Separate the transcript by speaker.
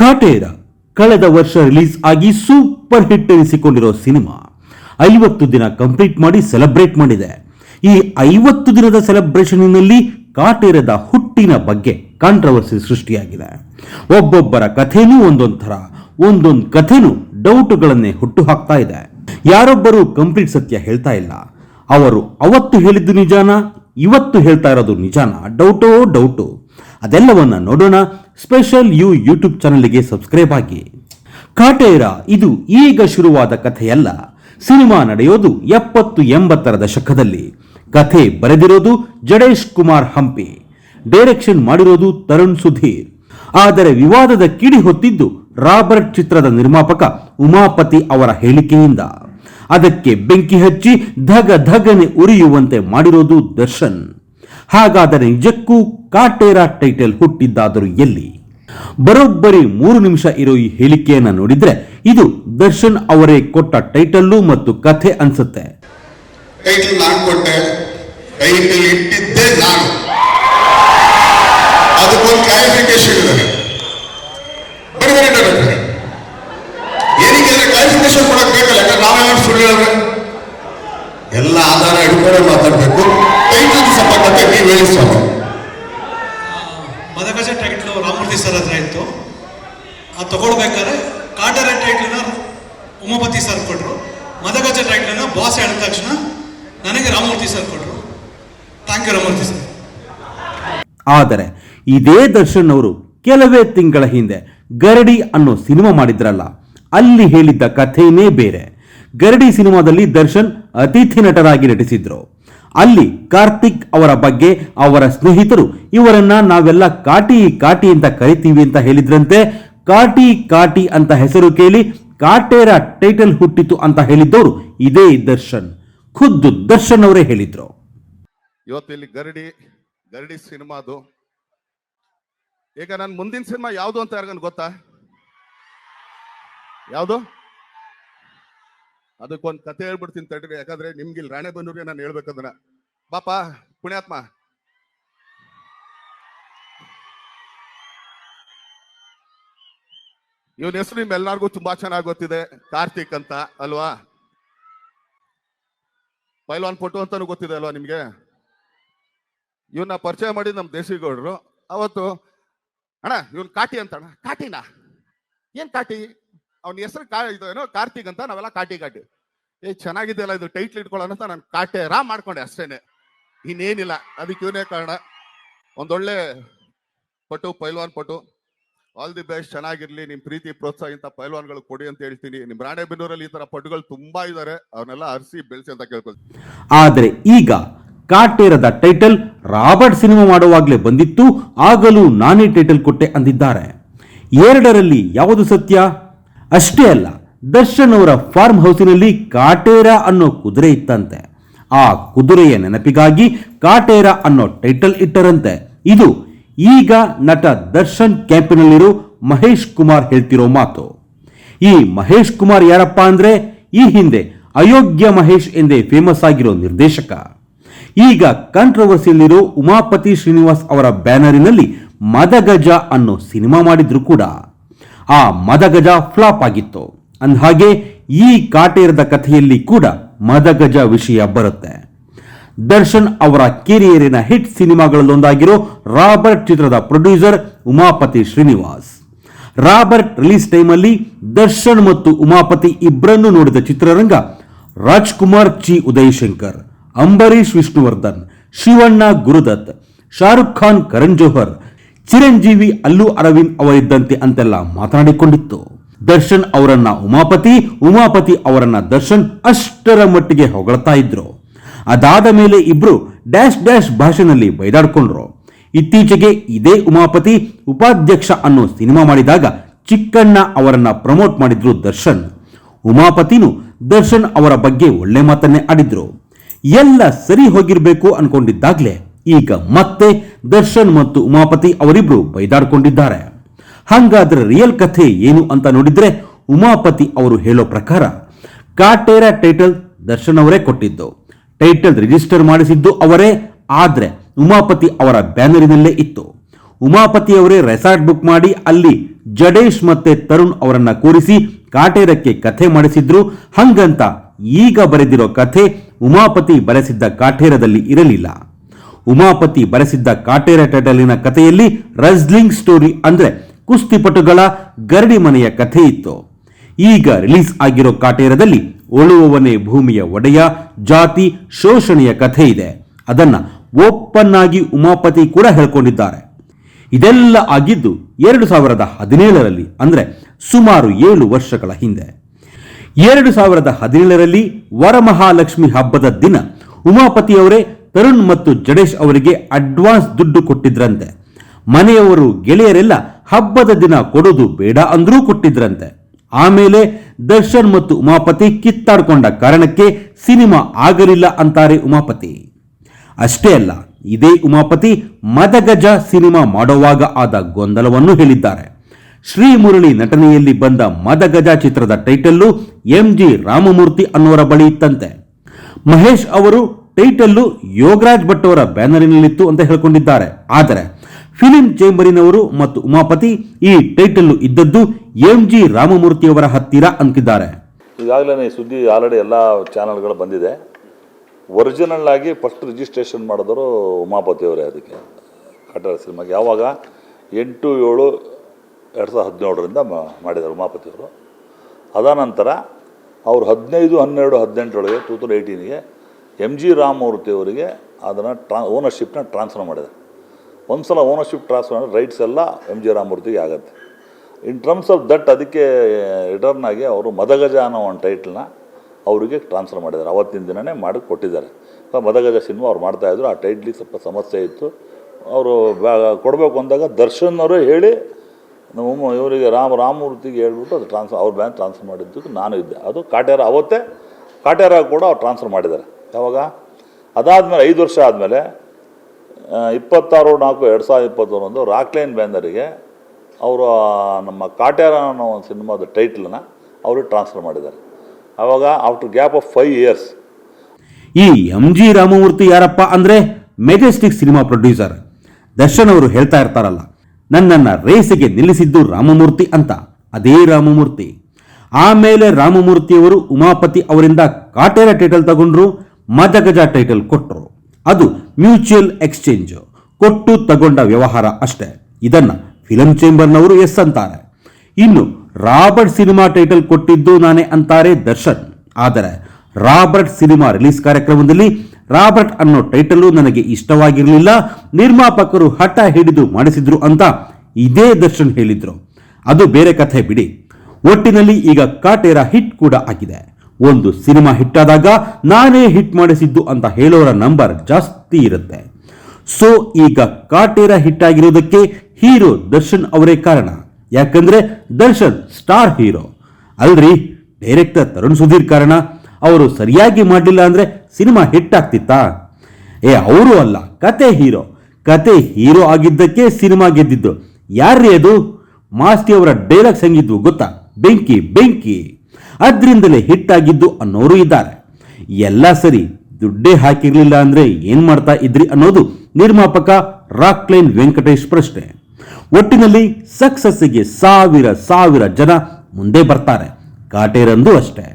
Speaker 1: ಕಾಟೇರ ಕಳೆದ ವರ್ಷ ರಿಲೀಸ್ ಆಗಿ ಸೂಪರ್ ಹಿಟ್ ಎನಿಸಿಕೊಂಡಿರೋ ಸಿನಿಮಾ ಐವತ್ತು ದಿನ ಕಂಪ್ಲೀಟ್ ಮಾಡಿ ಸೆಲೆಬ್ರೇಟ್ ಮಾಡಿದೆ. ಈ ಐವತ್ತು ದಿನದ ಸೆಲೆಬ್ರೇಷನ್ನಲ್ಲಿ ಕಾಟೇರದ ಹುಟ್ಟಿನ ಬಗ್ಗೆ ಕಾಂಟ್ರವರ್ಸಿ ಸೃಷ್ಟಿಯಾಗಿದೆ. ಒಬ್ಬೊಬ್ಬರ ಕಥೆನೂ ಒಂದೊಂದು ಥರ ಒಂದೊಂದು ಕಥೆನೂ ಡೌಟ್ಗಳನ್ನೇ ಹುಟ್ಟು ಹಾಕ್ತಾ ಇದೆ. ಯಾರೊಬ್ಬರು ಕಂಪ್ಲೀಟ್ ಸತ್ಯ ಹೇಳ್ತಾ ಇಲ್ಲ. ಅವರು ಅವತ್ತು ಹೇಳಿದ್ದು ನಿಜಾನ, ಇವತ್ತು ಹೇಳ್ತಾ ಇರೋದು ನಿಜಾನ? ಡೌಟೋ, ಡೌಟು. ಅದೆಲ್ಲವನ್ನ ನೋಡೋಣ. ಸ್ಪೆಷಲ್ ಯು ಯೂಟ್ಯೂಬ್ ಚಾನಲ್ಗೆ ಸಬ್ಸ್ಕ್ರೈಬ್ ಆಗಿ. ಕಾಟೇರ, ಇದು ಈಗ ಶುರುವಾದ ಕಥೆಯಲ್ಲ. ಸಿನಿಮಾ ನಡೆಯೋದು ಎಪ್ಪತ್ತು ಎಂಬತ್ತರ ದಶಕದಲ್ಲಿ. ಕಥೆ ಬರೆದಿರೋದು ಜಡೇಶ್ ಕುಮಾರ್ ಹಂಪಿ. ಡೈರೆಕ್ಷನ್ ಮಾಡಿರೋದು ತರುಣ್ ಸುಧೀರ್. ಆದರೆ ವಿವಾದದ ಕಿಡಿ ಹೊತ್ತಿದ್ದು ರಾಬರ್ಟ್ ಚಿತ್ರದ ನಿರ್ಮಾಪಕ ಉಮಾಪತಿ ಅವರ ಹೇಳಿಕೆಯಿಂದ. ಅದಕ್ಕೆ ಬೆಂಕಿ ಹಚ್ಚಿ ಧಗ ಧಗನೆ ಉರಿಯುವಂತೆ ಮಾಡಿರೋದು ದರ್ಶನ್. ಹಾಗಾದರೆ ನಿಜಕ್ಕೂ ಕಾಟೇರ ಟೈಟಲ್ ಹುಟ್ಟಿದ್ದಾದರೂ ಎಲ್ಲಿ? ಬರೋಬ್ಬರಿ ಮೂರು ನಿಮಿಷ ಇರೋ ಈ ಹೇಳಿಕೆಯನ್ನ ನೋಡಿದ್ರೆ ಇದು ದರ್ಶನ್ ಅವರೇ ಕೊಟ್ಟ ಟೈಟಲ್ಲು ಮತ್ತು ಕಥೆ ಅನ್ಸುತ್ತೆ.
Speaker 2: ಎಲ್ಲ ಆಧಾರ ಹಿಡ್ಕೊಂಡೇ ಮಾತಾಡ್ಬೇಕು. ಹೇಳಿ ಸ್ವಾಮಿ
Speaker 3: ಮದಗಜ ಟೈಟ್ಲು ರಾಮಮೂರ್ತಿ ಸರ್ ಹತ್ರ ಇತ್ತು. ಅದು ತಗೊಳ್ಬೇಕಾದ್ರೆ ಕಾಟರ ಟೈಟ್ಲನ್ನ ಉಮಾಪತಿ ಸರ್ ಕೊಟ್ಟರು ಮದಗಜ ಟೈಟ್ಲನ್ನ ಬಾಸ್ ಹೇಳಿದ ತಕ್ಷಣ ನನಗೆ ರಾಮಮೂರ್ತಿ ಸರ್ ಕೊಟ್ಟರು ಥ್ಯಾಂಕ್ ಯು ರಾಮಮೂರ್ತಿ ಸರ್
Speaker 1: ಆದರೆ ಇದೇ ದರ್ಶನ್ ಅವರು ಕೆಲವೇ ತಿಂಗಳ ಹಿಂದೆ ಗರಡಿ ಅನ್ನೋ ಸಿನಿಮಾ ಮಾಡಿದ್ರಲ್ಲ ಅಲ್ಲಿ ಹೇಳಿದ್ದ ಕಥೆನೇ ಬೇರೆ. ಗರಡಿ ಸಿನಿಮಾದಲ್ಲಿ ದರ್ಶನ್ ಅತಿಥಿ ನಟರಾಗಿ ನಟಿಸಿದ್ರು. ಅಲ್ಲಿ ಕಾರ್ತಿಕ್ ಅವರ ಬಗ್ಗೆ ಅವರ ಸ್ನೇಹಿತರು, ಇವರನ್ನ ನಾವೆಲ್ಲ ಕಾಟಿ ಕಾಟಿ ಅಂತ ಕರಿತೀವಿ ಅಂತ ಹೇಳಿದ್ರಂತೆ. ಕಾಟಿ ಕಾಟಿ ಅಂತ ಹೆಸರು ಕೇಳಿ ಕಾಟೇರ ಟೈಟಲ್ ಹುಟ್ಟಿತು ಅಂತ ಹೇಳಿದ್ದವರು ಇದೇ ದರ್ಶನ್. ಖುದ್ದು ದರ್ಶನ್ ಅವರೇ ಹೇಳಿದ್ರು.
Speaker 2: ಇವತ್ತು ಇಲ್ಲಿ ಗರಡಿ ಗರಡಿ ಸಿನಿಮಾದು ಈಗ ನಾನು ಮುಂದಿನ ಸಿನಿಮಾ ಯಾವುದು ಅಂತ ಯಾರಿಗನ್ ಗೊತ್ತಾ? ಯಾವುದು? ಅದಕ್ಕೊಂದು ಕತೆ ಹೇಳ್ಬಿಡ್ತೀನಿ ತಡ್ರಿ, ಯಾಕಂದ್ರೆ ನಿಮ್ಗೆ ಇಲ್ಲಿ ರಾಣೆಬೆನ್ನೂರಿಗೆ ನಾನು ಹೇಳ್ಬೇಕಂದ್ರೆ ಬಾಪ, ಪುಣ್ಯಾತ್ಮ. ಇವನ ಹೆಸರು ನಿಮ್ಮೆಲ್ಲರಿಗೂ ತುಂಬಾ ಚೆನ್ನಾಗಿ ಗೊತ್ತಿದೆ, ಕಾರ್ತಿಕ್ ಅಂತ, ಅಲ್ವಾ? ಪೈಲ್ವಾನ್ ಫೋಟೋ ಅಂತಾನು ಗೊತ್ತಿದೆ ಅಲ್ವಾ ನಿಮ್ಗೆ? ಇವನ್ನ ಪರಿಚಯ ಮಾಡಿ ನಮ್ಮ ದೇಶಿಗೌಡರು. ಅವತ್ತು, ಅಣ್ಣ, ಇವನ್ ಕಾಟಿ ಅಂತ ಅಣ್ಣ ಕಾಟಿನಾ? ಏನ್ ಕಾಟಿ? ಅವನ ಹೆಸರು ಕಾ ಇದು ಏನೋ ಕಾರ್ತಿಕ್ ಅಂತ, ನಾವೆಲ್ಲ ಕಾಟಿ ಕಾಟಿ ಏ, ಚೆನ್ನಾಗಿದೆಯಲ್ಲ ಇದು ಟೈಟ್ಲ್ ಇಟ್ಕೊಳ್ಳೋಣ ಅಂತ ನಾನು ಕಾಟೆ ರಾ ಮಾಡ್ಕೊಂಡೆ ಅಷ್ಟೇನೆ. ಇನ್ನೇನಿಲ್ಲ, ಅದಕ್ಕೆ ಇವನೇ ಕಾರಣ. ಒಂದೊಳ್ಳೆ ಪಟು, ಪೈಲ್ವಾನ್ ಪಟು. ಆಲ್ ದಿ ಬೆಸ್ಟ್ ಚೆನ್ನಾಗಿರ್ಲಿ, ನಿಮ್ ಪ್ರೀತಿ, ಪ್ರೋತ್ಸಾಹ ಇಂಥ ಪೈಲ್ವಾನ್ಗಳು ಕೊಡಿ ಅಂತ ಹೇಳ್ತೀನಿ. ನಿಮ್ ರಾಣೆಬೆನ್ನೂರಲ್ಲಿ ಈ ತರ ಪಟುಗಳು ತುಂಬಾ ಇದ್ದಾರೆ ಅವನ್ನೆಲ್ಲ ಅರ್ಸಿ ಬೆಳೆಸಿ ಅಂತ ಕೇಳ್ಕೊಳ್ತೀನಿ.
Speaker 1: ಆದರೆ ಈಗ ಕಾಟೇರದ ಟೈಟಲ್ ರಾಬರ್ಟ್ ಸಿನಿಮಾ ಮಾಡುವಾಗಲೇ ಬಂದಿತ್ತು, ಆಗಲೂ ನಾನೇ ಟೈಟಲ್ ಕೊಟ್ಟೆ ಅಂದಿದ್ದಾರೆ. ಎರಡರಲ್ಲಿ ಯಾವುದು ಸತ್ಯ? ಅಷ್ಟೇ ಅಲ್ಲ ದರ್ಶನ್ ಅವರ ಫಾರ್ಮ್ ಹೌಸಿನಲ್ಲಿ ಕಾಟೇರ ಅನ್ನೋ ಕುದುರೆ ಇತ್ತಂತೆ. ಆ ಕುದುರೆಯ ನೆನಪಿಗಾಗಿ ಕಾಟೇರ ಅನ್ನೋ ಟೈಟಲ್ ಇಟ್ಟರಂತೆ. ಇದು ಈಗ ನಟ ದರ್ಶನ್ ಕ್ಯಾಂಪಿನಲ್ಲಿರೋ ಮಹೇಶ್ ಕುಮಾರ್ ಹೇಳ್ತಿರೋ ಮಾತು. ಈ ಮಹೇಶ್ ಕುಮಾರ್ ಯಾರಪ್ಪ ಅಂದ್ರೆ ಈ ಹಿಂದೆ ಅಯೋಗ್ಯ ಮಹೇಶ್ ಎಂದೇ ಫೇಮಸ್ ಆಗಿರೋ ನಿರ್ದೇಶಕ. ಈಗ ಕಾಂಟ್ರವರ್ಸಿಯಲ್ಲಿರೋ ಉಮಾಪತಿ ಶ್ರೀನಿವಾಸ್ ಅವರ ಬ್ಯಾನರಿನಲ್ಲಿ ಮದಗಜ ಅನ್ನೋ ಸಿನಿಮಾ ಮಾಡಿದ್ರು ಕೂಡ. ಆ ಮದಗಜ ಫ್ಲಾಪ್ ಆಗಿತ್ತು. ಅಂದಹಾಗೆ ಈ ಕಾಟೇರದ ಕಥೆಯಲ್ಲಿ ಕೂಡ ಮದಗಜ ವಿಷಯ ಬರುತ್ತೆ. ದರ್ಶನ್ ಅವರ ಕೆರಿಯರಿನ ಹಿಟ್ ಸಿನಿಮಾಗಳಲ್ಲೊಂದಾಗಿರೋ ರಾಬರ್ಟ್ ಚಿತ್ರದ producer Umapathy Srinivas. Robert release ಟೈಮಲ್ಲಿ ದರ್ಶನ್ ಮತ್ತು ಉಮಾಪತಿ ಇಬ್ಬರನ್ನು ನೋಡಿದ ಚಿತ್ರರಂಗ ರಾಜ್ಕುಮಾರ್ ಚಿ ಉದಯಶಂಕರ್ ಅಂಬರೀಶ್ ವಿಷ್ಣುವರ್ಧನ್, ಶಿವಣ್ಣ ಗುರುದತ್, ಶಾರುಖ್ ಖಾನ್ ಕರಣ್ ಜೋಹರ್ ಚಿರಂಜೀವಿ ಅಲ್ಲು ಅರವಿಂದ್ ಅವರಿದ್ದಂತೆ ಅಂತೆಲ್ಲ ಮಾತನಾಡಿಕೊಂಡಿತ್ತು. ದರ್ಶನ್ ಅವರನ್ನ ಉಮಾಪತಿ ಉಮಾಪತಿ ಅವರನ್ನ ದರ್ಶನ್ ಅಷ್ಟರ ಮಟ್ಟಿಗೆ ಹೊಗಳ್ತಾ ಇದ್ರು. ಅದಾದ ಮೇಲೆ ಇಬ್ರು ಡ್ಯಾಶ್ ಡ್ಯಾಶ್ ಭಾಷೆನಲ್ಲಿ ಬೈದಾಡ್ಕೊಂಡ್ರು. ಇತ್ತೀಚೆಗೆ ಇದೇ ಉಮಾಪತಿ ಉಪಾಧ್ಯಕ್ಷ ಅನ್ನೋ ಸಿನಿಮಾ ಮಾಡಿದಾಗ ಚಿಕ್ಕಣ್ಣ ಅವರನ್ನ ಪ್ರಮೋಟ್ ಮಾಡಿದ್ರು ದರ್ಶನ್. ಉಮಾಪತಿನೂ ದರ್ಶನ್ ಅವರ ಬಗ್ಗೆ ಒಳ್ಳೆ ಮಾತನ್ನೇ ಆಡಿದ್ರು. ಎಲ್ಲ ಸರಿ ಹೋಗಿರ್ಬೇಕು ಅನ್ಕೊಂಡಿದ್ದಾಗ್ಲೇ ಈಗ ಮತ್ತೆ ದರ್ಶನ್ ಮತ್ತು ಉಮಾಪತಿ ಅವರಿಬ್ರು ಬೈದಾಡ್ಕೊಂಡಿದ್ದಾರೆ. ಹಂಗಾದ್ರೆ ರಿಯಲ್ ಕಥೆ ಏನು ಅಂತ ನೋಡಿದ್ರೆ ಉಮಾಪತಿ ಅವರು ಹೇಳೋ ಪ್ರಕಾರ ಕಾಟೇರ ಟೈಟಲ್ ದರ್ಶನ್ ಅವರೇ ಕೊಟ್ಟಿದ್ದು. ಟೈಟಲ್ ರಿಜಿಸ್ಟರ್ ಮಾಡಿಸಿದ್ದು ಅವರೇ, ಆದ್ರೆ ಉಮಾಪತಿ ಅವರ ಬ್ಯಾನರಿನಲ್ಲೇ ಇತ್ತು. ಉಮಾಪತಿ ಅವರೇ ರೆಸಾರ್ಟ್ ಬುಕ್ ಮಾಡಿ ಅಲ್ಲಿ ಜಡೇಶ್ ಮತ್ತೆ ತರುಣ್ ಅವರನ್ನ ಕೂರಿಸಿ ಕಾಟೇರಕ್ಕೆ ಕಥೆ ಮಾಡಿಸಿದ್ರು. ಹಂಗಂತ ಈಗ ಬರೆದಿರೋ ಕಥೆ ಉಮಾಪತಿ ಬರೆಸಿದ್ದ ಕಾಟೇರದಲ್ಲಿ ಇರಲಿಲ್ಲ. ಉಮಾಪತಿ ಬರೆಸಿದ್ದ ಕಾಟೇರ ಟೈಟಲಿನ ಕಥೆಯಲ್ಲಿ ರಸ್ಲಿಂಗ್ ಸ್ಟೋರಿ ಅಂದ್ರೆ ಕುಸ್ತಿಪಟುಗಳ ಗರಡಿ ಮನೆಯ ಕಥೆ ಇತ್ತು. ಈಗ ರಿಲೀಸ್ ಆಗಿರೋ ಕಾಟೇರದಲ್ಲಿ ಒಳುವವನೇ ಭೂಮಿಯ ಒಡೆಯ ಜಾತಿ ಶೋಷಣೆಯ ಕಥೆ ಇದೆ. ಅದನ್ನ ಓಪನ್ ಆಗಿ ಉಮಾಪತಿ ಕೂಡ ಹೇಳ್ಕೊಂಡಿದ್ದಾರೆ. ಇದೆಲ್ಲ ಆಗಿದ್ದು ಎರಡು ಸಾವಿರದ ಹದಿನೇಳರಲ್ಲಿ, ಅಂದ್ರೆ ಸುಮಾರು ಏಳು ವರ್ಷಗಳ ಹಿಂದೆ. ಎರಡು ಸಾವಿರದ ಹದಿನೇಳರಲ್ಲಿ ವರಮಹಾಲಕ್ಷ್ಮಿ ಹಬ್ಬದ ದಿನ ಉಮಾಪತಿಯವರೇ ತರುಣ್ ಮತ್ತು ಜಡೇಶ್ ಅವರಿಗೆ ಅಡ್ವಾನ್ಸ್ ದುಡ್ಡು ಕೊಟ್ಟಿದ್ರಂತೆ. ಮನೆಯವರು ಗೆಳೆಯರೆಲ್ಲ ಹಬ್ಬದ ದಿನ ಕೊಡೋದು ಬೇಡ ಅಂದ್ರೂ ಕೊಟ್ಟಿದ್ರಂತೆ. ಆಮೇಲೆ ದರ್ಶನ್ ಮತ್ತು ಉಮಾಪತಿ ಕಿತ್ತಾಡ್ಕೊಂಡ ಕಾರಣಕ್ಕೆ ಸಿನಿಮಾ ಆಗಲಿಲ್ಲ ಅಂತಾರೆ ಉಮಾಪತಿ. ಅಷ್ಟೇ ಅಲ್ಲ, ಇದೇ ಉಮಾಪತಿ ಮದಗಜ ಸಿನಿಮಾ ಮಾಡುವಾಗ ಆದ ಗೊಂದಲವನ್ನು ಹೇಳಿದ್ದಾರೆ. ಶ್ರೀ ಮುರಳಿ ನಟನೆಯಲ್ಲಿ ಬಂದ ಮದಗಜ ಚಿತ್ರದ ಟೈಟಲ್ಲು ಎಂ ಜಿ ರಾಮಮೂರ್ತಿ ಅನ್ನೋರ ಬಳಿ ಇತ್ತಂತೆ. ಮಹೇಶ್ ಅವರು ಟೈಟಲ್ಲು ಯೋಗರಾಜ್ ಭಟ್ ಅವರ ಬ್ಯಾನರಿನಲ್ಲಿತ್ತು ಅಂತ ಹೇಳಿಕೊಂಡಿದ್ದಾರೆ. ಆದರೆ ಫಿಲಿಂ ಚೇಂಬರಿನವರು ಮತ್ತು ಉಮಾಪತಿ ಈ ಟೈಟಲ್ಲು ಇದ್ದದ್ದು ಎಂ ಜಿ ರಾಮಮೂರ್ತಿಯವರ ಹತ್ತಿರ ಅಂತಿದ್ದಾರೆ.
Speaker 4: ಈಗಾಗಲೇ ಸುದ್ದಿ ಆಲ್ರೆಡಿ ಎಲ್ಲ ಚಾನಲ್ಗಳು ಬಂದಿದೆ. ಒರಿಜಿನಲ್ ಆಗಿ ಫಸ್ಟ್ ರಿಜಿಸ್ಟ್ರೇಷನ್ ಮಾಡಿದವರು ಉಮಾಪತಿ ಅವರೇ ಅದಕ್ಕೆ. ಕಟ್ಟಡ ಸಿನಿಮಾಗೆ ಯಾವಾಗ? ಎಂಟು ಏಳು ಎರಡು ಸಾವಿರದ ಹದಿನೇಳರಿಂದ ಮಾಡಿದ್ದಾರೆ ಉಮಾಪತಿಯವರು. ಅದಾನಂತರ ಅವರು ಹದಿನೈದು ಹನ್ನೆರಡು ಹದಿನೆಂಟರೊಳಗೆ ಟೂ ತೌಸಂಡ್ ಏಯ್ಟೀನಿಗೆ ಎಂ ಜಿ ರಾಮಮೂರ್ತಿ ಅವರಿಗೆ ಅದನ್ನು ಟ್ರಾ ಓನರ್ಶಿಪ್ನ ಟ್ರಾನ್ಸ್ಫರ್ ಮಾಡಿದೆ. ಒಂದು ಸಲ ಓನರ್ಶಿಪ್ ಟ್ರಾನ್ಸ್ಫರ್ ಮಾಡಿದ್ರೆ ರೈಟ್ಸ್ ಎಲ್ಲ ಎಂ ಜಿ ರಾಮಮೂರ್ತಿಗೆ ಆಗುತ್ತೆ. ಇನ್ ಟರ್ಮ್ಸ್ ಆಫ್ ದಟ್ ಅದಕ್ಕೆ ರಿಟರ್ನ್ ಆಗಿ ಅವರು ಮದಗಜ ಅನ್ನೋ ಒಂದು ಟೈಟ್ಲನ್ನ ಅವರಿಗೆ ಟ್ರಾನ್ಸ್ಫರ್ ಮಾಡಿದ್ದಾರೆ. ಅವತ್ತಿನ ದಿನವೇ ಮಾಡಿ ಕೊಟ್ಟಿದ್ದಾರೆ. ಮದಗಜ ಸಿನಿಮಾ ಅವ್ರು ಮಾಡ್ತಾಯಿದ್ರು ಆ ಟೈಟ್ಲಿಗೆ ಸ್ವಲ್ಪ ಸಮಸ್ಯೆ ಇತ್ತು. ಅವರು ಕೊಡಬೇಕು ಅಂದಾಗ ದರ್ಶನ್ ಅವರೇ ಹೇಳಿ, ನಮ್ಮ ಇವರಿಗೆ ರಾಮ, ರಾಮಮೂರ್ತಿಗೆ ಹೇಳ್ಬಿಟ್ಟು ಅದು ಟ್ರಾನ್ಸ್ಫರ್ ಅವ್ರ ಬ್ಯಾಂಕ್ ಟ್ರಾನ್ಸ್ಫರ್ ಮಾಡಿದ್ದಕ್ಕೆ ನಾನು ಇದ್ದೆ. ಅದು ಕಾಟೇರ ಅವತ್ತೇ ಕಾಟೇರ ಕೂಡ ಅವ್ರು ಟ್ರಾನ್ಸ್ಫರ್ ಮಾಡಿದ್ದಾರೆ. ಯಾವಾಗ? ಅದಾದಮೇಲೆ ಐದು ವರ್ಷ ಆದಮೇಲೆ ಇಪ್ಪತ್ತಾರು, ನಾಲ್ಕು, ಎರಡು ಸಾವಿರದ ಇಪ್ಪತ್ತೊಂದು ರಾಕ್ಲೈನ್ ಬ್ಯಾನರಿಗೆ ಅವರು ನಮ್ಮ ಕಾಟ್ಯಾರ ಅನ್ನೋ ಒಂದು ಸಿನಿಮಾದ ಟೈಟ್ಲನ್ನ ಅವರು ಟ್ರಾನ್ಸ್ಫರ್ ಮಾಡಿದ್ದಾರೆ. ಅವಾಗ after gap of five years
Speaker 1: ಈ ಎಂ ಜಿ ರಾಮಮೂರ್ತಿ ಯಾರಪ್ಪ ಅಂದರೆ ಮೆಜೆಸ್ಟಿಕ್ ಸಿನಿಮಾ ಪ್ರೊಡ್ಯೂಸರ್ ದರ್ಶನ್ ಅವರು ಹೇಳ್ತಾ ಇರ್ತಾರಲ್ಲ, ನನ್ನನ್ನು ರೇಸಿಗೆ ನಿಲ್ಲಿಸಿದ್ದು ರಾಮಮೂರ್ತಿ ಅಂತ. ಅದೇ ರಾಮಮೂರ್ತಿ. ಆಮೇಲೆ ರಾಮಮೂರ್ತಿಯವರು ಉಮಾಪತಿ ಅವರಿಂದ ಕಾಟೇರ ಟೈಟಲ್ ತಗೊಂಡ್ರು. ಮದಗಜ ಟೈಟಲ್ ಕೊಟ್ಟರು ಅದು ಮ್ಯೂಚುವಲ್ ಎಕ್ಸ್ಚೇಂಜ್ ಕೊಟ್ಟು ತಗೊಂಡ ವ್ಯವಹಾರ ಅಷ್ಟೇ. ಇದನ್ನು ಫಿಲಂ ಚೇಂಬರ್ನವರು ಎಸ್ ಅಂತಾರೆ. ಇನ್ನು ರಾಬರ್ಟ್ ಸಿನಿಮಾ ಟೈಟಲ್ ಕೊಟ್ಟಿದ್ದು ನಾನೇ ಅಂತಾರೆ ದರ್ಶನ್. ಆದರೆ ರಾಬರ್ಟ್ ಸಿನಿಮಾ ರಿಲೀಸ್ ಕಾರ್ಯಕ್ರಮದಲ್ಲಿ ರಾಬರ್ಟ್ ಅನ್ನೋ ಟೈಟಲು ನನಗೆ ಇಷ್ಟವಾಗಿರಲಿಲ್ಲ. ನಿರ್ಮಾಪಕರು ಹಠ ಹಿಡಿದು ಮಾಡಿಸಿದ್ರು ಅಂತ ಇದೇ ದರ್ಶನ್ ಹೇಳಿದ್ರು. ಅದು ಬೇರೆ ಕಥೆ ಬಿಡಿ. ಒಟ್ಟಿನಲ್ಲಿ ಈಗ ಕಾಟೇರ ಹಿಟ್ ಕೂಡ ಆಗಿದೆ. ಒಂದು ಸಿನಿಮಾ ಹಿಟ್ ಆದಾಗ ನಾನೇ ಹಿಟ್ ಮಾಡಿಸಿದ್ದು ಅಂತ ಹೇಳೋರ ನಂಬರ್ ಜಾಸ್ತಿ ಇರುತ್ತೆ. ಸೊ ಈಗ ಕಾಟೇರ ಹಿಟ್ ಆಗಿರೋದಕ್ಕೆ ಹೀರೋ ದರ್ಶನ್ ಅವರೇ ಕಾರಣ. ಯಾಕಂದ್ರೆ ದರ್ಶನ್ ಸ್ಟಾರ್ ಹೀರೋ ಅಲ್ರಿ ಡೈರೆಕ್ಟರ್ ತರುಣ್ ಸುಧೀರ್ ಕಾರಣ. ಅವರು ಸರಿಯಾಗಿ ಮಾಡಲಿಲ್ಲ ಅಂದ್ರೆ ಸಿನಿಮಾ ಹಿಟ್ ಆಗ್ತಿತ್ತಾ? ಏ, ಅವರು ಅಲ್ಲ, ಕತೆ ಹೀರೋ ಕತೆ ಹೀರೋ ಆಗಿದ್ದಕ್ಕೆ ಸಿನಿಮಾ ಗೆದ್ದಿದ್ದು. ಯಾರ್ರೀ ಅದು? ಮಾಸ್ತಿ ಅವರ ಡೈಲಾಗ್ಸ್ ಹೆಂಗಿದ್ವು ಗೊತ್ತಾ? ಬೆಂಕಿ ಬೆಂಕಿ. ಅದ್ರಿಂದಲೇ ಹಿಟ್ ಆಗಿದ್ದು ಅನ್ನೋರು ಇದ್ದಾರೆ. ಎಲ್ಲ ಸರಿ ದುಡ್ಡೇ ಹಾಕಿರಲಿಲ್ಲ ಅಂದರೆ ಏನು ಮಾಡ್ತಾ ಇದ್ರಿ ಅನ್ನೋದು ನಿರ್ಮಾಪಕ ರಾಕ್ಲೈನ್ ವೆಂಕಟೇಶ್ ಪ್ರಶ್ನೆ ಒಟ್ಟಿನಲ್ಲಿ ಸಕ್ಸಸ್ಸಿಗೆ ಸಾವಿರ ಸಾವಿರ ಜನ ಮುಂದೆ ಬರ್ತಾರೆ. ಕಾಟೇರಂದು ಅಷ್ಟೇ.